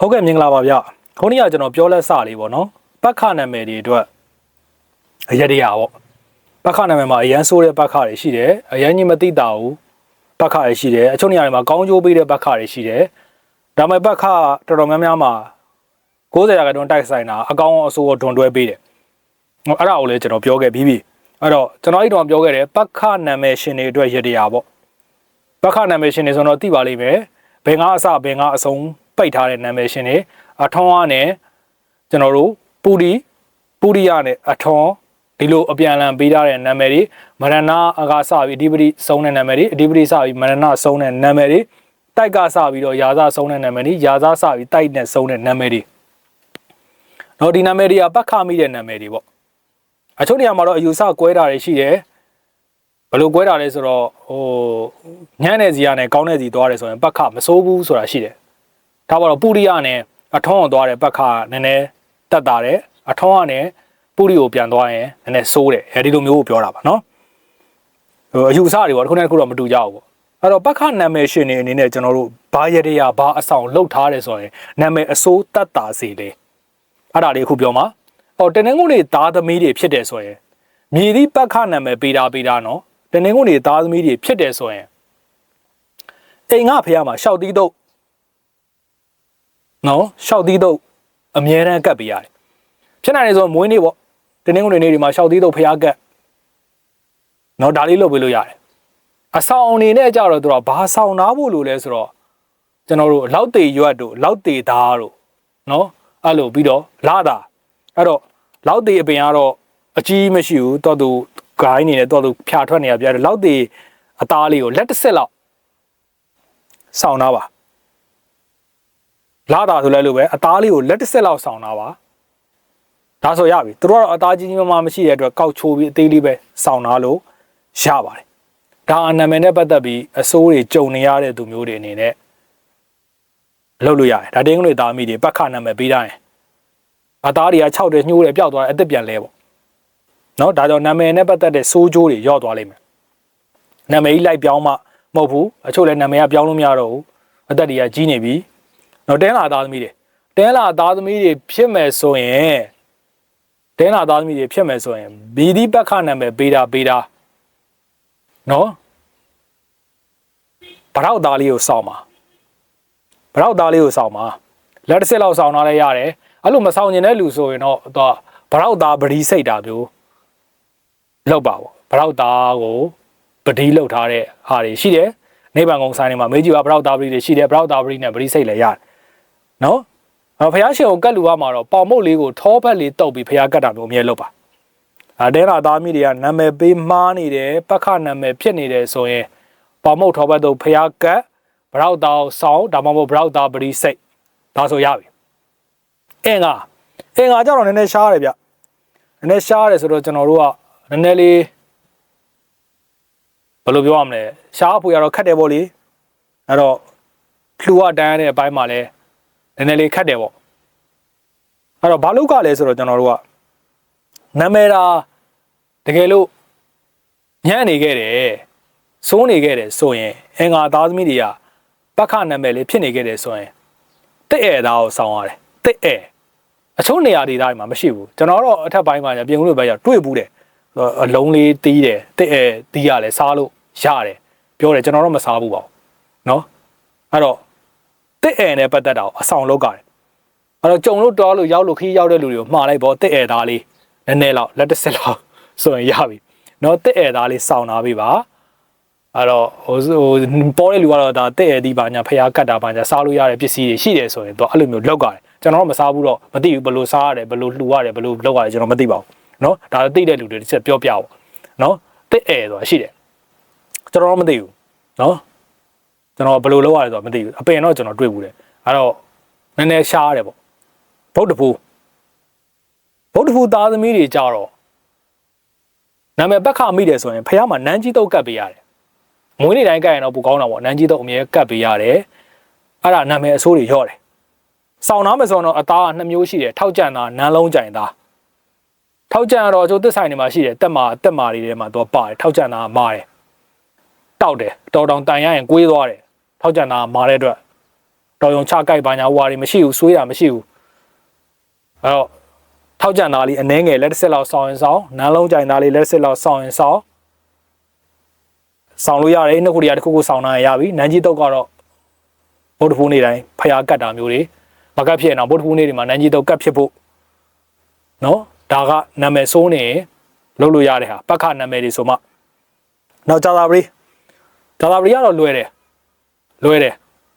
ဟုတ်ကဲ့မင်္ဂလာပါဗျခုနေ့ကကျွန်တော်ပြောလက်စလေးပေါ့နော်ပတ်ခနာမည်တွေအတွက်အရတရာပေါ့ပတ်ခနာမည်မှာအရန်ဆိုးတဲ့ပတ်ခတွေရှိတယ်အရန်ကြီးမသိတာဘူးပတ်ခတွေရှိတယ်အချို့နေရာတွေမှာကောင်းကျိုးပေးတဲ့ပတ်ခတွေရှိတယ်ဒါပေမဲ့ပတ်ခတော်တော်များများမှာ90ရာခိုင်နှုန်းတိုက်ဆိုင်တာအကောင်အဆိုးကိုဒွန်တွဲပေးတယ်ဟိုအဲ့ဒါကိုလည်းကျွန်တော်ပြောခဲ့ပြီးပြီအဲ့တော့ကျွန်တော်အဲ့တော့ပြောခဲ့တယ်ပတ်ခနာမည်ရှင်တွေအတွက်ရတရာပေါ့ပတ်ခနာမည်ရှင်တွေဆိုတော့သိပါလိမ့်မယ်ဘယ်ငါအစဘယ်ငါအဆုံး ပိတ်ထားတဲ့နာမည်ရှင်တွေအထွန်းအားနဲ့ကျွန်တော်တို့ပူဒီပူရိယနဲ့အထွန်းဒီလိုအပြန်အလှန်ပေးထားတဲ့နာမည်တွေမရဏအကစပြီးအဓိပတိဆုံးတဲ့နာမည်တွေအဓိပတိစပြီးမရဏဆုံးတဲ့နာမည်တွေတိုက်ကစပြီးတော့ယာဇဆုံးတဲ့နာမည်တွေယာဇစပြီးတိုက်နဲ့ဆုံးတဲ့နာမည်တွေတော့ဒီနာမည်တွေကပတ်ခမိတဲ့နာမည်တွေပေါ့အချို့နေရာမှာတော့အယူဆကွဲတာတွေရှိတယ်ဘယ်လိုကွဲတာလဲဆိုတော့ဟိုညံ့တဲ့စီရနဲ့ကောင်းတဲ့စီသွားတယ်ဆိုရင်ပတ်ခမစိုးဘူးဆိုတာရှိတယ် ဒါပါတော့ပုရိယနဲ့အထုံးအောင်သွားတဲ့ပတ်ခနည်းနည်းတက်တာတယ်အထုံးကနဲ့ပုရိကိုပြန်သွားရင်နည်းနည်းစိုးတယ်အဲဒီလိုမျိုးကိုပြောတာပါနော်ဟိုအယူအဆတွေပေါ့တစ်ခုနဲ့တစ်ခုတော့မတူကြဘူးပေါ့အဲ့တော့ပတ်ခနာမည်ရှင်နေအနေနဲ့ကျွန်တော်တို့ဘာရတရဘာအဆောင်လှုပ်ထားတယ်ဆိုရင်နာမည်အစိုးတတ်တာစီလေအဲ့ဒါလေးအခုပြောမှာဟောတနင်္ဂနွေသားသမီးတွေဖြစ်တယ်ဆိုရင်မြည်သည့်ပတ်ခနာမည်ပေးတာပေးတာနော်တနင်္ဂနွေသားသမီးတွေဖြစ်တယ်ဆိုရင်အိမ်ငါဖះမှာရှောက်တီးတော့ နော်ရှောက်သီးတော့အမြဲတမ်းကတ်ပေးရတယ်ဖြစ်နိုင်တယ်ဆိုမွေးနေ့ပေါ့တင်းတင်းကုန်တွေနေ့ဒီမှာရှောက်သီးတော့ဖျားကတ်နော်ဒါလေးလုပ်ပေးလို့ရတယ်အဆောင်အနေနဲ့ကြတော့သူကဘာဆောင်နာဖို့လို့လဲဆိုတော့ကျွန်တော်တို့လောက်တေရွက်တို့လောက်တေသားတို့နော်အဲ့လိုပြီးတော့လာတာအဲ့တော့လောက်တေအပင်ကတော့အကြီးမရှိဘူးတော့သူဂိုင်းနေနဲ့တော့သူဖြာထွက်နေရပြတယ်လောက်တေအသားလေးကိုလက်တစ်ဆက်လောက်ဆောင်နာပါ လာတာဆိုလဲလို့ပဲအသားလေးကိုလက်တစ်ဆက်လောက်ဆောင်တာပါဒါဆိုရပြီသူတို့ကတော့အသားကြီးကြီးမမမရှိတဲ့အတွက်ကောက်ချိုးပြီးအသေးလေးပဲဆောင်တာလို့ရပါတယ်ဒါအနာမည်နဲ့ပတ်သက်ပြီးအစိုးတွေကြုံနေရတဲ့သူမျိုးတွေအနေနဲ့လုပ်လို့ရတယ်ဒါတင်းကလေးသားမိတွေပတ်ခနာမည်ပေးတိုင်းအသားတွေက6တယ်ညှိုးတယ်ပျောက်သွားတယ်အသက်ပြန်လဲပေါ့နော်ဒါကြောင့်နာမည်နဲ့ပတ်သက်တဲ့စိုးကြိုးတွေရော့သွားလိမ့်မယ်နာမည်ကြီးလိုက်ပြောင်းမှမဟုတ်ဘူးအချို့လည်းနာမည်ကပြောင်းလို့မရတော့ဘူးအသက်တွေကကြီးနေပြီ နော်တင်းလာသားသမီးတွေတင်းလာသားသမီးတွေဖြစ်မယ်ဆိုရင်တင်းလာသားသမီးတွေဖြစ်မယ်ဆိုရင်ဘီဒီပက္ခနာမည်ပေးတာပေးတာနော်ဗရောက်သားလေးကိုစောင်းပါဗရောက်သားလေးကိုစောင်းပါလက်တစ်စစ်လောက်စောင်းထားလဲရတယ်အဲ့လိုမစောင်းကျင်တဲ့လူဆိုရင်တော့တော့ဗရောက်သားပတိစိတ်တာမျိုးလောက်ပါပေါ့ဗရောက်သားကိုပတိလောက်ထားတဲ့ဟာတွေရှိတယ်နေဗန်ကုန်းဆိုင်တွေမှာမေကြီးကဗရောက်သားပတိတွေရှိတယ်ဗရောက်သားပတိနဲ့ပတိစိတ်လည်းရတယ် နော်အဲ့ဖះရှင်ကိုကတ်လူရမှာတော့ပေါင်မုတ်လေးကိုထောပတ်လေးတုပ်ပြီးဖះကတ်တာမျိုးအမြဲလုပ်ပါအဲတဲနာသားမိတွေကနာမည်ပေးမှားနေတယ်ပက္ခနာမည်ဖြစ်နေတယ်ဆိုရင်ပေါင်မုတ်ထောပတ်တုပ်ဖះကတ်ဗရောက်သားဆောင်းဒါမှမဟုတ်ဗရောက်သားပတိစိတ်ဒါဆိုရပြီအင်္ဂါအင်္ဂါကြတော့နည်းနည်းရှားတယ်ဗျနည်းနည်းရှားတယ်ဆိုတော့ကျွန်တော်တို့ကနည်းနည်းလေးဘယ်လိုပြောရမလဲရှားဖို့ရတော့ခက်တယ်ပေါ့လေအဲ့တော့လှူရတန်းတဲ့အပိုင်းမှာလဲ နည်းနည်းလေးခက်တယ်ပေါ့အဲ့တော့ဘာလို့ကလဲဆိုတော့ကျွန်တော်တို့ကနာမည်တာတကယ်လို့ညံ့နေခဲ့တယ်စိုးနေခဲ့တယ်ဆိုရင်အင်္ဂါသားသမီးတွေကပက္ခနာမည်လေးဖြစ်နေခဲ့တယ်ဆိုရင်တစ်ဧသားကိုစောင်းရတယ်တစ်ဧအချို့နေရာဒေသတွေမှာမရှိဘူးကျွန်တော်တော့အထက်ပိုင်းမှာပြင်ဦးလိုပဲရတွေ့ဘူးတယ်အလုံးလေးတီးတယ်တစ်ဧတီးရလဲစားလို့ရတယ်ပြောတယ်ကျွန်တော်တော့မစားဘူးပါဘူးเนาะအဲ့တော့ တစ်အဲနဲ့ပတ်သက်တာအဆောင်လောက်ကတယ်အဲ့တော့ကြုံလို့တောလို့ရောက်လို့ခီးရောက်တဲ့လူတွေကိုမှားလိုက်ပေါ့တစ်အဲသားလေးနည်းနည်းလောက်လက်တစ်စက်လောက်ဆိုရင်ရပြီเนาะတစ်အဲသားလေးစောင်းလာပြီပါအဲ့တော့ဟိုဟိုပေါ်တဲ့လူကတော့ဒါတဲ့အဲ့ဒီပါညာဖျားကတ်တာပါညာစားလို့ရတဲ့ပစ္စည်းတွေရှိတယ်ဆိုရင်တော့အဲ့လိုမျိုးလောက်ကြတယ်ကျွန်တော်တော့မစားဘူးတော့မသိဘူးဘယ်လိုစားရတယ်ဘယ်လိုလှူရတယ်ဘယ်လိုလောက်ရတယ်ကျွန်တော်မသိပါဘူးเนาะဒါသိတဲ့လူတွေတစ်ချက်ပြောပြပါเนาะတဲ့အဲ့ဆိုတာရှိတယ်ကျွန်တော်တော့မသိဘူးเนาะ ကျွန်တော်ဘယ်လိုလုပ်ရလဲဆိုတော့မသိဘူးအပင်တော့ကျွန်တော်တွေ့ဘူးတယ်အဲ့တော့နည်းနည်းရှားတယ်ပေါ့ဗုဒ္ဓဖူးဗုဒ္ဓဖူးသားသမီးတွေကြတော့နာမည်ပက်ခမိတယ်ဆိုရင်ဖះမှာနန်းကြီးတုတ်ကတ်ပေးရတယ်မွေးနေ့တိုင်းကတ်ရင်တော့ပိုကောင်းတာပေါ့နန်းကြီးတုတ်အမြဲကတ်ပေးရတယ်အဲ့ဒါနာမည်အဆိုးတွေရော့တယ်ဆောင်းနာမယ်ဆိုတော့အသားကနှစ်မျိုးရှိတယ်ထောက်ကြံသားနန်းလုံးကြံသားထောက်ကြံကတော့အကျိုးသစ္ဆိုင်တွေမှာရှိတယ်တက်မာတက်မာတွေထဲမှာတော့ပါတယ်ထောက်ကြံသားကမာတယ်တောက်တယ်တော်တောင်တန်ရရင်ကွေးသွားတယ် ထောက်ကြံသားမာတဲ့အတွက်တော်ရုံချကြိုက်ပါညာဟွာတွေမရှိဘူးဆွေးတာမရှိဘူးအဲ့တော့ထောက်ကြံသားလေးအနှဲငယ်လက်တစ်စစ်လောက်ဆောင်းရင်ဆောင်းနန်းလုံးကြိုင်သားလေးလက်တစ်စစ်လောက်ဆောင်းရင်ဆောင်းဆောင်းလို့ရတယ်နှစ်ခုတည်းတစ်ခုခုဆောင်းနိုင်ရပြီနန်းကြီးတုတ်ကတော့ဗုဒ္ဓဖူးနေ့တိုင်းဖျားကတ်တာမျိုးတွေမကတ်ဖြစ်အောင်ဗုဒ္ဓဖူးနေ့တွေမှာနန်းကြီးတုတ်ကတ်ဖြစ်ဖို့နော်ဒါကနာမည်ဆိုးနေရင်လုပ်လို့ရတဲ့ဟာပက္ခနာမည်တွေဆိုမှနောက်ဂျာသာပရိဂျာသာပရိကတော့လွယ်တယ် လွယ်တယ်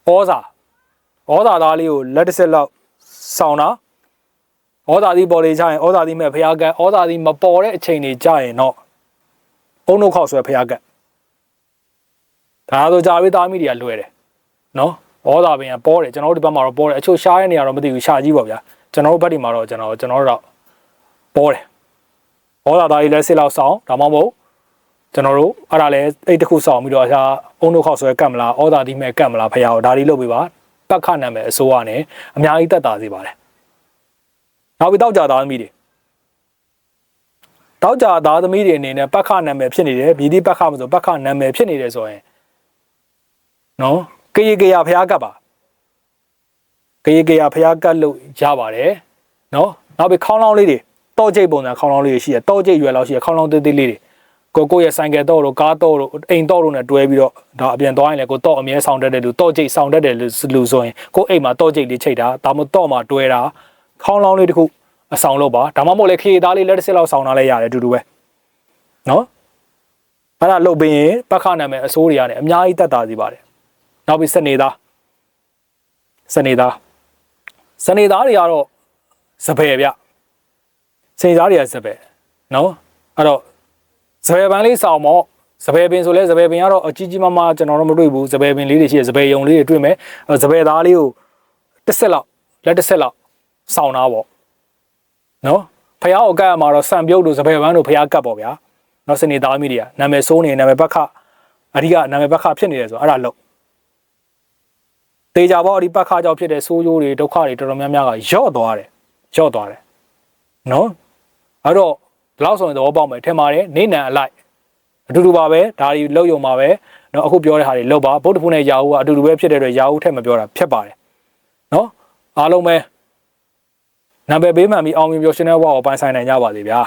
ဩဇာဩဇာသားလေးကိုလက်တစ်ဆက်လောက်ဆောင်းတာဩဇာသီးပေါ်လေးချရင်ဩဇာသီးမဲ့ဖျားကတ်ဩဇာသီးမပေါ်တဲ့အချိန်တွေကြာရင်တော့အုံနှုတ်ခောက်ဆွဲဖျားကတ်ဒါဆိုကြာပြီးသားမိတွေကလွယ်တယ်နော်ဩဇာပင်ကပေါ်တယ်ကျွန်တော်တို့ဒီဘက်မှာတော့ပေါ်တယ်အချို့ရှားတဲ့နေရာတော့မသိဘူးရှားကြီးပါဗျာကျွန်တော်တို့ဘက်ဒီမှာတော့ကျွန်တော်ကျွန်တော်တို့တော့ပေါ်တယ်ဩဇာသားကြီးလက်စစ်လောက်ဆောင်းဒါမှမဟုတ် ကျွန်တော်တို့အဲ့ဒါလဲအဲ့တစ်ခုဆောင်းပြီးတော့ရှားအုံနှုတ်ခောက်ဆွဲကတ်မလားဩဇာသီးမဲ့ကတ်မလားဖျားကိုဒါတွေလုပ်ပေးပါပတ်ခနာမည်အစိုးရနဲ့အများကြီးတက်တာစေပါတယ်နောက်ပြီးတောက်ကြသားသမီးတွေတောက်ကြသားသမီးတွေအနေနဲ့ပတ်ခနာမည်ဖြစ်နေတယ်မြည်သည့်ပတ်ခမဆိုပတ်ခနာမည်ဖြစ်နေတယ်ဆိုရင်နော်ကေရကေရဖျားကတ်ပါကေရကေရဖျားကတ်လို့ရပါတယ်နော်နောက်ပြီးခေါင်းလောင်းလေးတွေတော့ကျိတ်ပုံစံခေါင်းလောင်းလေးတွေရှိရတော့ကျိတ်ရွယ်လောက်ရှိရခေါင်းလောင်းသေးသေးလေးတွေ ကိုကိုရဲ့ဆိုင်ကယ်တော့တို့ကားတော့တို့အိမ်တော့တို့နဲ့တွဲပြီးတော့ဒါအပြန်သွားရင်လည်းကိုတော့အမြဲဆောင်တတ်တဲ့လူတော့ကျိတ်ဆောင်တတ်တဲ့လူဆိုရင်ကိုအိမ်မှာတော့ကျိတ်လေးချိတ်တာဒါမှမဟုတ်တော့မှတွဲတာခေါင်းလောင်းလေးတစ်ခုအဆောင်လို့ပါဒါမှမဟုတ်လေခေသားလေးလက်တစ်စစ်လောက်ဆောင်တာလည်းရတယ်အတူတူပဲနော်အဲ့ဒါလုတ်ပြီးရင်ပတ်ခနာမယ်အစိုးတွေရတယ်အများကြီးတက်တာစီပါတယ်နောက်ပြီးစနေသားစနေသားစနေသားတွေကတော့စပယ်ဗျစနေသားတွေကစပယ်နော်အဲ့တော့ စပယ်ပန်းလေးစောင်းမော့စပယ်ပင်ဆိုလဲစပယ်ပင်ကတော့အကြီးကြီးမားမားကျွန်တော်တို့မတွေ့ဘူးစပယ်ပင်လေးတွေရှိရစပယ်ယုံလေးတွေတွေ့မယ်စပယ်သားလေးကိုတစ်ဆက်လောက်လက်တစ်ဆက်လောက်စောင်းတာပေါ့နော်ဖះအကတ်မှာတော့စံပြုတ်တို့စပယ်ပန်းတို့ဖះကတ်ပေါ့ဗျာနော်စနေသားမိတွေကနာမည်စိုးနေနာမည်ဘက်ခအဓိကနာမည်ဘက်ခဖြစ်နေတယ်ဆိုတော့အဲ့ဒါလို့တေချာပေါ့အဒီပတ်ခါကြောင့်ဖြစ်တဲ့ဆိုးကျိုးတွေဒုက္ခတွေတော်တော်များများကယော့သွားတယ်ယော့သွားတယ်နော်အဲ့တော့ ဒီလောက်ဆိုရင်သဘောပေါက်မယ်ထင်ပါတယ်နေနံအလိုက်အတူတူပါပဲဒါတွေလောက်ယုံပါပဲနော်အခုပြောတဲ့ဟာတွေလောက်ပါဗုဒ္ဓဖုန်းနဲ့ယာဟုကအတူတူပဲဖြစ်တဲ့အတွက်ယာဟုထက်မပြောတာဖြစ်ပါတယ်နော်အားလုံးပဲနံပါတ်ပေးမှန်ပြီးအောင်မြင်ပြောရှင်တဲ့ဘဝကိုပိုင်ဆိုင်နိုင်ကြပါစေဗျာ